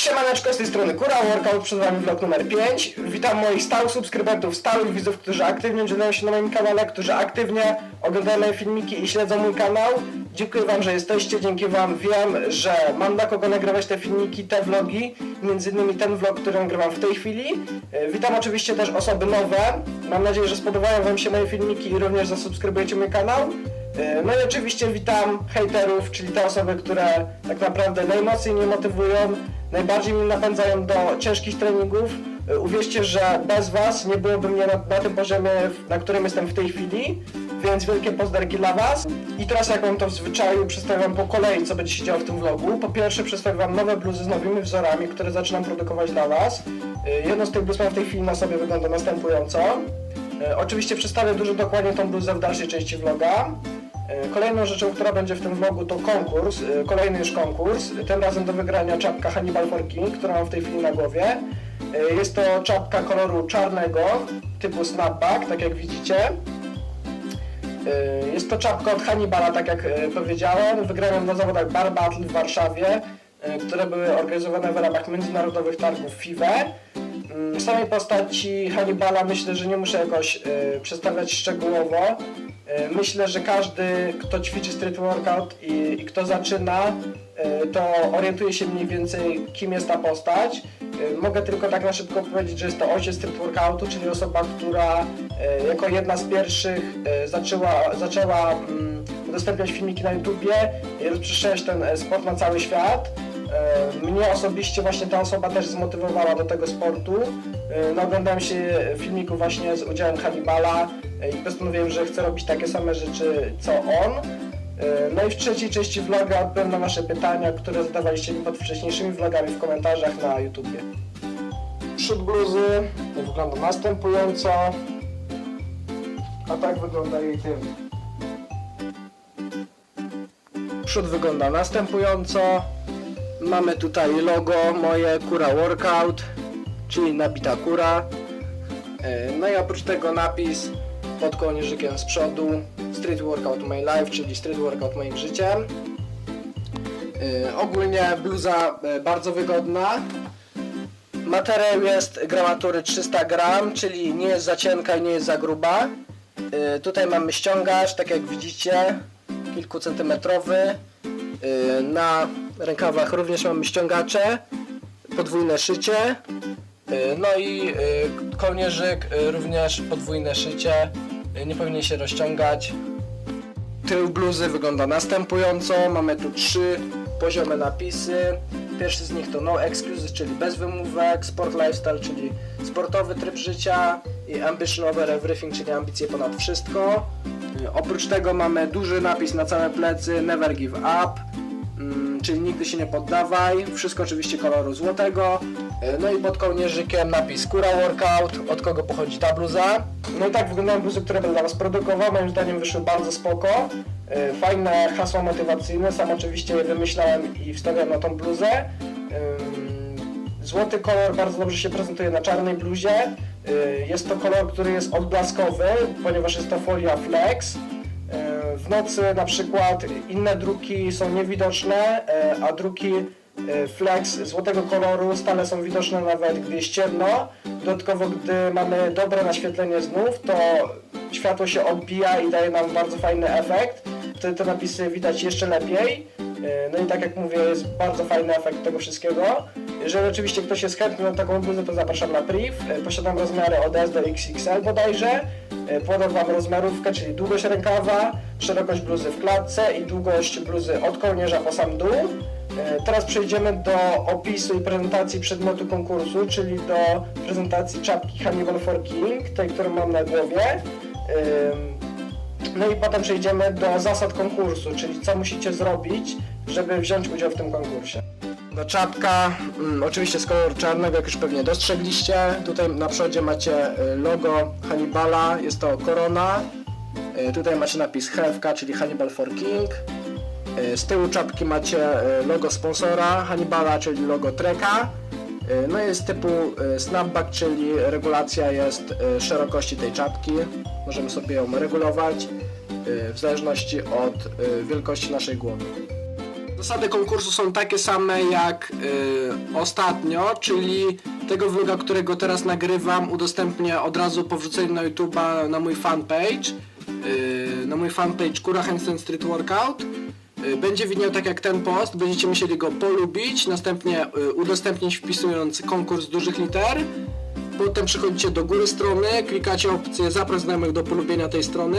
Siemaneczko, z tej strony Kura Workout, przed Wami vlog numer 5. Witam moich stałych subskrybentów, stałych widzów, którzy aktywnie udzielają się na moim kanale, którzy aktywnie oglądają moje filmiki i śledzą mój kanał. Dziękuję Wam, że jesteście, dzięki Wam wiem, że mam dla kogo nagrywać te filmiki, te vlogi, między innymi ten vlog, który nagrywam w tej chwili. E, Witam oczywiście też osoby nowe, mam nadzieję, że spodobają Wam się moje filmiki i również zasubskrybujecie mój kanał. E, No i oczywiście witam hejterów, czyli te osoby, które tak naprawdę najmocniej mnie motywują, najbardziej mnie napędzają do ciężkich treningów. E, Uwierzcie, że bez Was nie byłoby mnie na, na tym poziomie, na którym jestem w tej chwili, więc wielkie pozdrawiam dla Was. I teraz jak mam to w zwyczaju, przedstawię Wam po kolei, co będzie się działo w tym vlogu. Po pierwsze przedstawię Wam nowe bluzy z nowymi wzorami, które zaczynam produkować dla Was. E, Jedno z tych bluz mam w tej chwili na sobie, wygląda następująco. Oczywiście przedstawię dużo dokładnie tą bluzę w dalszej części vloga. E, Kolejną rzeczą, która będzie w tym vlogu to konkurs, e, kolejny już konkurs, tym razem do wygrania czapka Hannibal for King, którą mam w tej chwili na głowie. E, Jest to czapka koloru czarnego, typu snapback, tak jak widzicie. Jest to czapka od Hannibala, tak jak powiedziałem. Wygrałem na zawodach Bar Battle w Warszawie, które były organizowane w ramach międzynarodowych targów FIWE. Mm, Samej postaci Hannibala myślę, że nie muszę jakoś przedstawiać szczegółowo. E, Myślę, że każdy, kto ćwiczy street workout i, i kto zaczyna, e, to orientuje się mniej więcej, kim jest ta postać. E, Mogę tylko tak na szybko powiedzieć, że jest to ojciec street workoutu, czyli osoba, która jako jedna z pierwszych zaczęła, zaczęła mm, udostępniać filmiki na YouTubie i rozprzestrzeniać ten sport na cały świat. Mnie osobiście właśnie ta osoba też zmotywowała do tego sportu. E, No, się filmików właśnie z udziałem Hannibala i postanowiłem, że chcę robić takie same rzeczy co on. E, No i w trzeciej części vloga odpowiem na wasze pytania, które zadawaliście mi pod wcześniejszymi vlogami w komentarzach na YouTubie. Przód bluzy wygląda następująco, a tak wygląda jej tył. Przód wygląda następująco. Mamy tutaj logo moje Kura Workout, czyli nabita kura. E, No i oprócz tego napis pod kołnierzykiem z przodu Street Workout My Life, czyli Street Workout moim życiem. E, Ogólnie bluza e, bardzo wygodna. Materiał jest gramatury 300 gram, czyli nie jest za cienka i nie jest za gruba. E, Tutaj mamy ściągacz, tak jak widzicie, kilkucentymetrowy. Y, Na rękawach również mamy ściągacze, podwójne szycie. Y, No i y, kołnierzyk y, również podwójne szycie. Y, Nie powinien się rozciągać. Tył bluzy wygląda następująco. Mamy tu trzy poziome napisy. Pierwszy z nich to No Excuses, czyli bez wymówek, Sport Lifestyle, czyli sportowy tryb życia i Ambition Over Everything, czyli ambicje ponad wszystko. Y, Oprócz tego mamy duży napis na całe plecy Never Give Up, mm, czyli nigdy się nie poddawaj. Wszystko oczywiście koloru złotego. Y, No i pod kołnierzykiem napis Kura Workout, od kogo pochodzi ta bluza. No i tak wyglądają bluzy, które będę dla Was produkował. Moim zdaniem wyszły bardzo spoko. Y, Fajne hasła motywacyjne, sam oczywiście je wymyślałem i wstawiam na tą bluzę. Ym, Złoty kolor bardzo dobrze się prezentuje na czarnej bluzie. Jest to kolor, który jest odblaskowy, ponieważ jest to folia flex. W nocy na przykład inne druki są niewidoczne, a druki flex złotego koloru stale są widoczne nawet gdy jest ciemno. Dodatkowo gdy mamy dobre naświetlenie znów, to światło się odbija i daje nam bardzo fajny efekt. Wtedy te napisy widać jeszcze lepiej. E, No i tak jak mówię, jest bardzo fajny efekt tego wszystkiego. Jeżeli oczywiście ktoś jest chętny na taką bluzę, to zapraszam na priv. E, Posiadam rozmiary od S do XXL bodajże. E, Podam Wam rozmiarówkę, czyli długość rękawa, szerokość bluzy w klatce i długość bluzy od kołnierza po sam dół. E, Teraz przejdziemy do opisu i prezentacji przedmiotu konkursu, czyli do prezentacji czapki Hannibal for King, tej, którą mam na głowie. No i potem przejdziemy do zasad konkursu, czyli co musicie zrobić, żeby wziąć udział w tym konkursie. No czapka, mm, oczywiście z koloru czarnego, jak już pewnie dostrzegliście. Tutaj na przodzie macie y, logo Hannibala, jest to korona. Y, Tutaj macie napis HFK, czyli Hannibal for King. Y, Z tyłu czapki macie y, logo sponsora Hannibala, czyli logo Treka. Y, No jest typu snapback, czyli regulacja jest szerokości tej czapki. Możemy sobie ją regulować w zależności od wielkości naszej głowy. Zasady konkursu są takie same jak ostatnio, czyli tego vloga, którego teraz nagrywam, udostępnię od razu po wrzuceniu na YouTube'a na mój fanpage. Na mój fanpage Kura Handstand Street Workout. Y, Będzie widniał tak jak ten post, będziecie musieli go polubić, następnie y, udostępnić wpisując konkurs dużych liter. Potem przechodzicie do góry strony, klikacie opcję zaproś znajomych do polubienia tej strony.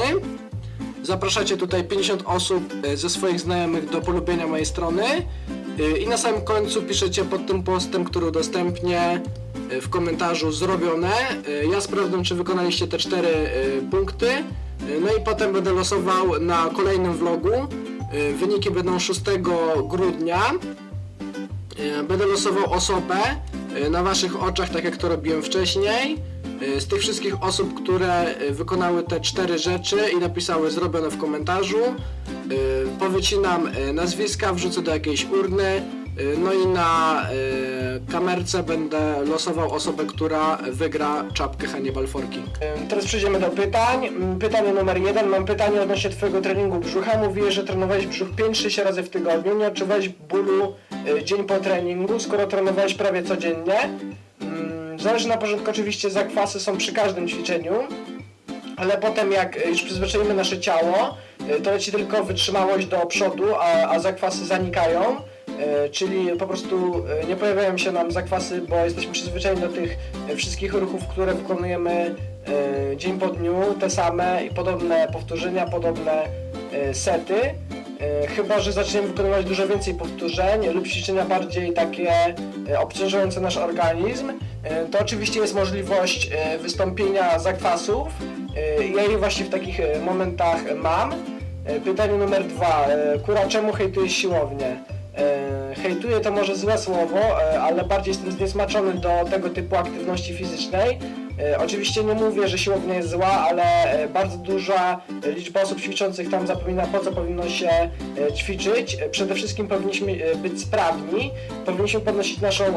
Zapraszacie tutaj 50 osób e, ze swoich znajomych do polubienia mojej strony i na samym końcu piszecie pod tym postem, który udostępnię w komentarzu zrobione. Ja sprawdzam, czy wykonaliście te cztery punkty. No i potem będę losował na kolejnym vlogu. E, Wyniki będą 6 grudnia. E, Będę losował osobę e, na waszych oczach, tak jak to robiłem wcześniej. Z tych wszystkich osób, które wykonały te cztery rzeczy i napisały zrobione w komentarzu, powycinam nazwiska, wrzucę do jakiejś urny, no i na kamerce będę losował osobę, która wygra czapkę Hannibal Forking. Teraz przejdziemy do pytań. Mm, Pytanie numer jeden. Mam pytanie odnośnie twojego treningu brzucha. Mówiłeś, że trenowałeś brzuch 5-6 razy w tygodniu. Nie odczuwałeś bólu e, dzień po treningu, skoro trenowałeś prawie codziennie. Mm, Zależy na porządku oczywiście, zakwasy są przy każdym ćwiczeniu, ale potem jak już przyzwyczajimy nasze ciało, y, to leci tylko wytrzymałość do przodu, a, a zakwasy zanikają. Y, Czyli po prostu y, nie pojawiają się nam zakwasy, bo jesteśmy przyzwyczajeni do tych y, wszystkich ruchów, które wykonujemy dzień po dniu, te same i podobne powtórzenia, podobne sety. Chyba, że zaczniemy wykonywać dużo więcej powtórzeń lub ćwiczenia bardziej takie obciążające nasz organizm, to oczywiście jest możliwość wystąpienia zakwasów. Ja je właśnie w takich momentach mam. Pytanie numer dwa. Kura, czemu hejtujesz siłownię? Y, Hejtuję to może złe słowo, y, ale bardziej jestem zniesmaczony do tego typu aktywności fizycznej. Y, Oczywiście nie mówię, że siłownia jest zła, ale y, bardzo duża liczba osób ćwiczących tam zapomina po co powinno się y, ćwiczyć. Y, Przede wszystkim powinniśmy y, być sprawni, powinniśmy podnosić naszą y,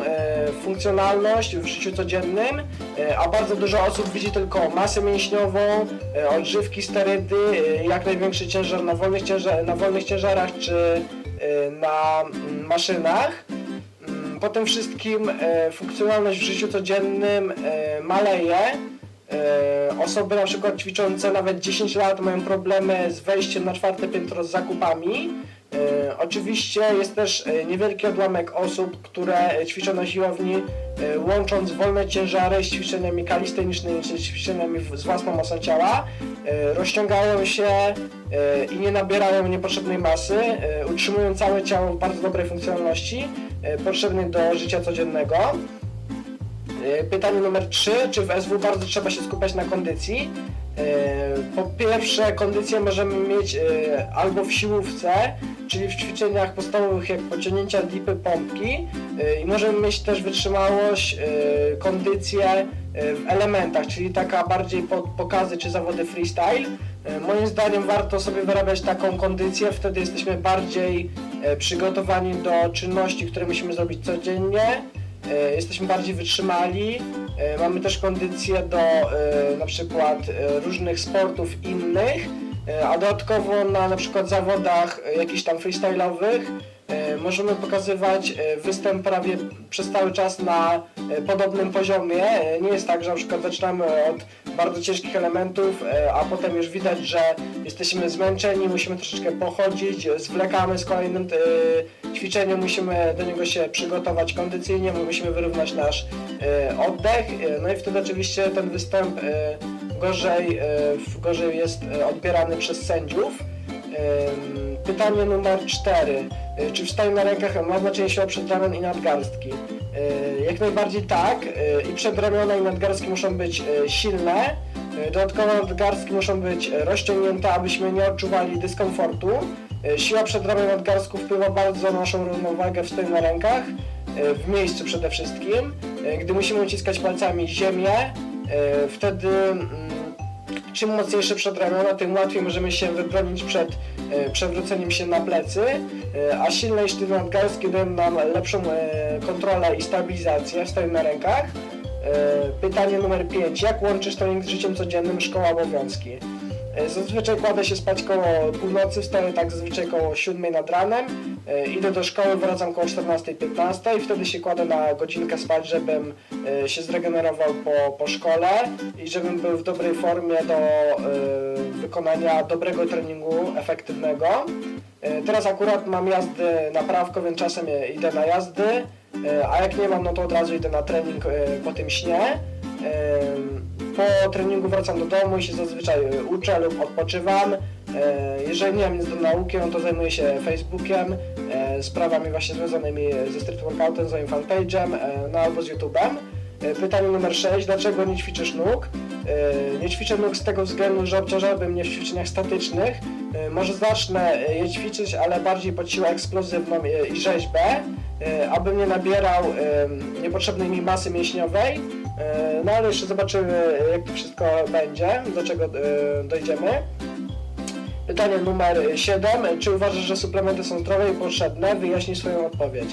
funkcjonalność w życiu codziennym, y, a bardzo dużo osób widzi tylko masę mięśniową, y, odżywki, sterydy, y, jak największy ciężar na wolnych, ciężar, na wolnych ciężarach czy na mm, maszynach. Mm, Po tym wszystkim e, funkcjonalność w życiu codziennym e, maleje. Osoby na przykład ćwiczące nawet 10 lat mają problemy z wejściem na czwarte piętro z zakupami. E, oczywiście jest też e, niewielki odłamek osób, które ćwiczą na siłowni e, łącząc wolne ciężary z ćwiczeniami kalistenicznymi czy ćwiczeniami z własną masą ciała. Rozciągają się i nie nabierają niepotrzebnej masy, utrzymują całe ciało w bardzo dobrej funkcjonalności potrzebnej do życia codziennego. Pytanie numer 3. Czy w SW bardzo trzeba się skupiać na kondycji? E, Po pierwsze, kondycję możemy mieć e, albo w siłówce, czyli w ćwiczeniach podstawowych jak pociągnięcia, dipy, pompki e, i możemy mieć też wytrzymałość, kondycję w elementach, czyli taka bardziej pod pokazy czy zawody freestyle. Moim zdaniem warto sobie wyrabiać taką kondycję, wtedy jesteśmy bardziej przygotowani do czynności, które musimy zrobić codziennie. Jesteśmy bardziej wytrzymali, mamy też kondycję do e, na przykład e, różnych sportów innych, e, a dodatkowo na na przykład zawodach e, jakichś tam freestyle'owych e, możemy pokazywać e, występ prawie przez cały czas na e, podobnym poziomie. E, Nie jest tak, że na przykład zaczynamy od bardzo ciężkich elementów, e, a potem już widać, że jesteśmy zmęczeni, musimy troszeczkę pochodzić, e, zwlekamy z kolejnym ćwiczeniem, musimy do niego się przygotować kondycyjnie, musimy wyrównać nasz e, oddech, e, no i wtedy oczywiście ten występ e, gorzej, gorzej jest odbierany przez sędziów. Pytanie numer 4. Czy w staniu na rękach ma znaczenie siła przedramion i nadgarstki? Jak najbardziej tak. I przedramiona i nadgarstki muszą być silne. Dodatkowo nadgarstki muszą być rozciągnięte, abyśmy nie odczuwali dyskomfortu. Yy, Siła przedramion i nadgarstków wpływa bardzo na naszą równowagę w staniu na rękach. yy, W miejscu przede wszystkim. Yy, Gdy musimy uciskać palcami ziemię, wtedy mm, czym mocniejsze przedramiona, tym łatwiej możemy się wybronić przed e, przewróceniem się na plecy, e, a silne i sztywne nadgarstki dają nam lepszą e, kontrolę i stabilizację w staniu na rękach. E, pytanie numer 5. Jak łączysz trening z życiem codziennym, szkoła, obowiązki? E, Zazwyczaj kładę się spać koło północy, wstaję tak zazwyczaj koło 7 nad ranem. E, Idę do szkoły, wracam koło 14-15 i wtedy się kładę na godzinkę spać, żebym e, się zregenerował po, po szkole i żebym był w dobrej formie do wykonania dobrego treningu efektywnego. Teraz akurat mam jazdy na prawko, więc czasem idę na jazdy, a jak nie mam, no to od razu idę na trening po tym śnie. Po treningu wracam do domu i się zazwyczaj e, uczę lub odpoczywam. E, Jeżeli nie mam nic do nauki, no to zajmuję się Facebookiem, e, sprawami właśnie związanymi ze street workoutem, z moim fanpage'em, e, no albo z YouTube'em. E, Pytanie numer 6. Dlaczego nie ćwiczysz nóg? E, Nie ćwiczę nóg z tego względu, że obciążałbym mnie w ćwiczeniach statycznych. E, Może zacznę je ćwiczyć, ale bardziej pod siłę eksplozywną i rzeźbę, abym nie nabierał niepotrzebnej mi masy mięśniowej. No ale jeszcze zobaczymy, jak to wszystko będzie, do czego dojdziemy. Pytanie numer 7. Czy uważasz, że suplementy są zdrowe i potrzebne? Wyjaśnij swoją odpowiedź.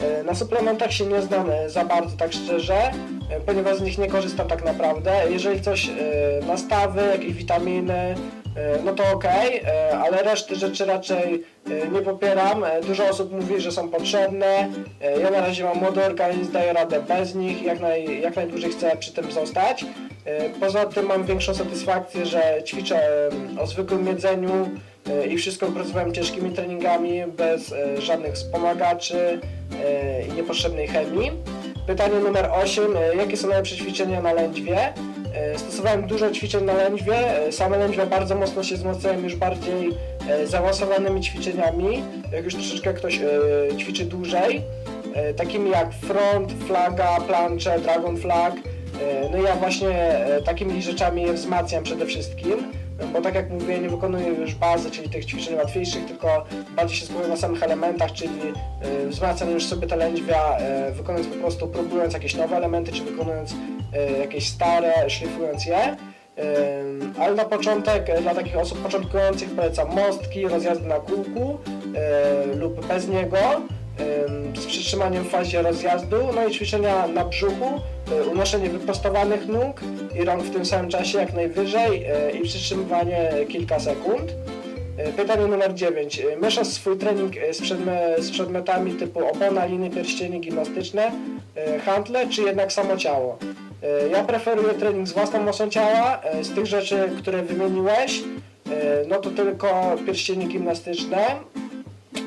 E, Na suplementach się nie znam za bardzo, tak szczerze, e, ponieważ z nich nie korzystam tak naprawdę. Jeżeli coś, e, nastawy, jakieś witaminy, no to ok, ale reszty rzeczy raczej nie popieram. Dużo osób mówi, że są potrzebne. Ja na razie mam młody organizm, daję radę bez nich, jak, naj, jak najdłużej chcę przy tym zostać. Poza tym mam większą satysfakcję, że ćwiczę o zwykłym jedzeniu i wszystko wypracowałem ciężkimi treningami, bez żadnych wspomagaczy i niepotrzebnej chemii. Pytanie numer 8. E, Jakie są najlepsze ćwiczenia na lędźwie? E, Stosowałem dużo ćwiczeń na lędźwie. E, Same lędźwie bardzo mocno się wzmacniają już bardziej e, zaawansowanymi ćwiczeniami. Jak już troszeczkę ktoś e, ćwiczy dłużej, e, takimi jak front, flaga, plancze, dragon flag. E, No ja właśnie e, takimi rzeczami je wzmacniam przede wszystkim, bo tak jak mówię, nie wykonuję już bazy, czyli tych ćwiczeń łatwiejszych, tylko bardziej się skupiam na samych elementach, czyli e, wzmacniam już sobie te lędźwia, e, wykonując po prostu, próbując jakieś nowe elementy, czy wykonując e, jakieś stare, szlifując je. Ale na początek dla takich osób początkujących polecam mostki, rozjazdy na kółku lub bez niego z przytrzymaniem w fazie rozjazdu, no i ćwiczenia na brzuchu, e, unoszenie wyprostowanych nóg i rąk w tym samym czasie jak najwyżej e, i przytrzymywanie kilka sekund. E, Pytanie numer 9. E, Mieszasz swój trening z, przedme, z przedmiotami typu opona, liny, pierścienie gimnastyczne, handle, czy jednak samo ciało? Ja preferuję trening z własną mocą ciała. Z tych rzeczy, które wymieniłeś, no to tylko pierścienie gimnastyczne,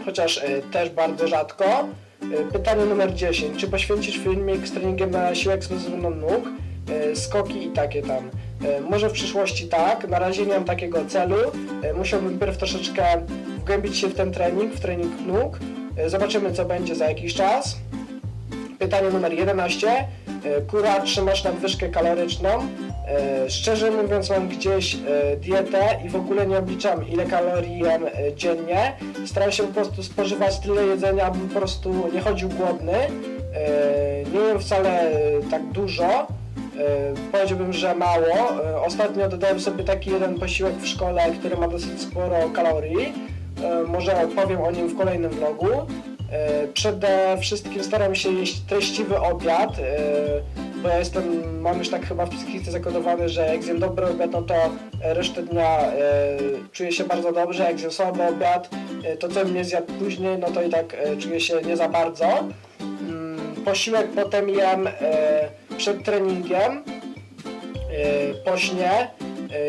chociaż e, też bardzo rzadko. E, Pytanie numer 10. Czy poświęcisz filmik z treningiem na siłę ekskluzywną nóg, e, skoki i takie tam? Może w przyszłości tak, na razie nie mam takiego celu. Musiałbym pierw troszeczkę wgłębić się w ten trening, w trening nóg. Zobaczymy co będzie za jakiś czas. Pytanie numer 11. E, Kura, trzymasz nadwyżkę kaloryczną? E, Szczerze mówiąc mam gdzieś e, dietę i w ogóle nie obliczam ile kalorii jem e, dziennie. Staram się po prostu spożywać tyle jedzenia, abym po prostu nie chodził głodny. Nie jem wcale tak dużo. Powiedziałbym, że mało. Ostatnio dodałem sobie taki jeden posiłek w szkole, który ma dosyć sporo kalorii. Może opowiem o nim w kolejnym vlogu. Przede wszystkim staram się jeść treściwy obiad, bo ja jestem, mam już tak chyba w psychice zakodowany, że jak zjem dobry obiad, no to e, resztę dnia e, czuję się bardzo dobrze, jak zjem słaby obiad, e, to co mnie zjadł później, no to i tak e, czuję się nie za bardzo. Mm, Posiłek potem jem e, przed treningiem, e, po śnie,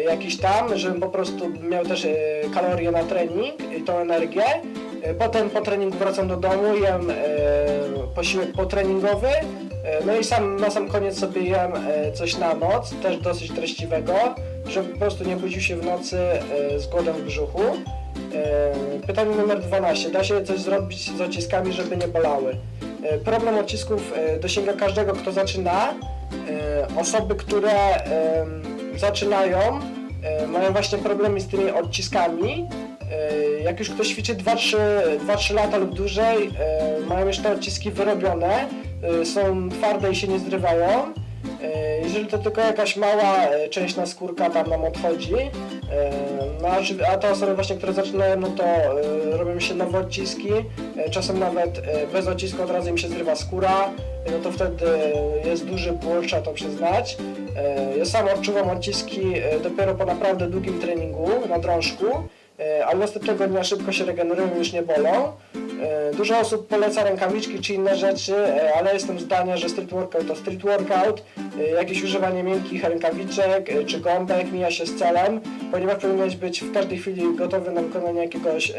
jakiś tam, żebym po prostu miał też kalorie na trening i tą energię. Potem po treningu wracam do domu, jem posiłek potreningowy, no i sam, na sam koniec sobie jem e, coś na noc, też dosyć treściwego, żeby po prostu nie budził się w nocy e, z głodem w brzuchu. E, Pytanie numer 12. Da się coś zrobić z odciskami, żeby nie bolały? E, Problem odcisków e, dosięga każdego, kto zaczyna. E, Osoby, które zaczynają, e, mają właśnie problemy z tymi odciskami. E, Jak już ktoś ćwiczy 2-3 lata lub dłużej, e, mają już te odciski wyrobione, e, są twarde i się nie zrywają. E, Jeżeli to tylko jakaś mała e, część naskórka tam nam odchodzi, no, a te osoby właśnie, które zaczynają, no to robią się nowe odciski, czasem nawet bez odcisku od razu im się zrywa skóra, no to wtedy jest duży ból, trzeba to przyznać. Ja sam odczuwam odciski dopiero po naprawdę długim treningu na drążku, ale następnego dnia szybko się regenerują już nie bolą. E, Dużo osób poleca rękawiczki czy inne rzeczy, e, ale jestem zdania, że street workout to street workout. E, Jakieś używanie miękkich rękawiczek czy gąbek mija się z celem, ponieważ powinieneś być w każdej chwili gotowy na wykonanie jakiegoś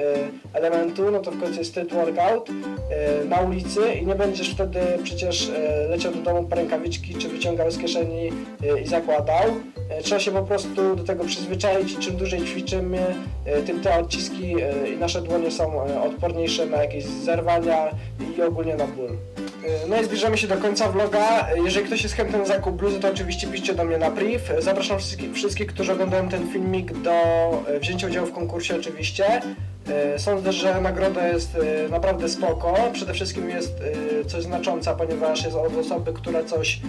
elementu, no to w końcu jest street workout na ulicy i nie będziesz wtedy przecież leciał do domu po rękawiczki czy wyciągał z kieszeni i zakładał. E, Trzeba się po prostu do tego przyzwyczaić i czym dłużej ćwiczymy, e, tym te odciski e, i nasze dłonie są odporniejsze na jakieś zerwania i ogólnie na ból. No i zbliżamy się do końca vloga. Jeżeli ktoś jest chętny na zakup bluzy, to oczywiście piszcie do mnie na priv. Zapraszam wszystkich, wszystkich, którzy oglądają ten filmik do wzięcia udziału w konkursie oczywiście. Sądzę, że nagroda jest naprawdę spoko. Przede wszystkim jest coś znacząca, ponieważ jest od osoby, która coś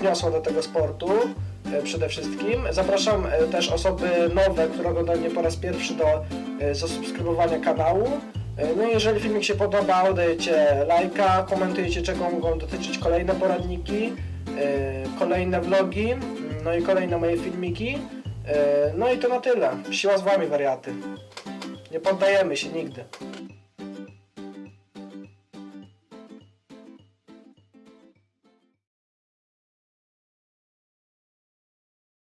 wniosła do tego sportu przede wszystkim. Zapraszam e, też osoby nowe, które oglądają mnie po raz pierwszy do e, zasubskrybowania kanału. E, No i jeżeli filmik się podobał, dajecie lajka, komentujecie czego mogą dotyczyć kolejne poradniki, e, kolejne vlogi, no i kolejne moje filmiki. E, No i to na tyle. Siła z wami wariaty. Nie poddajemy się nigdy.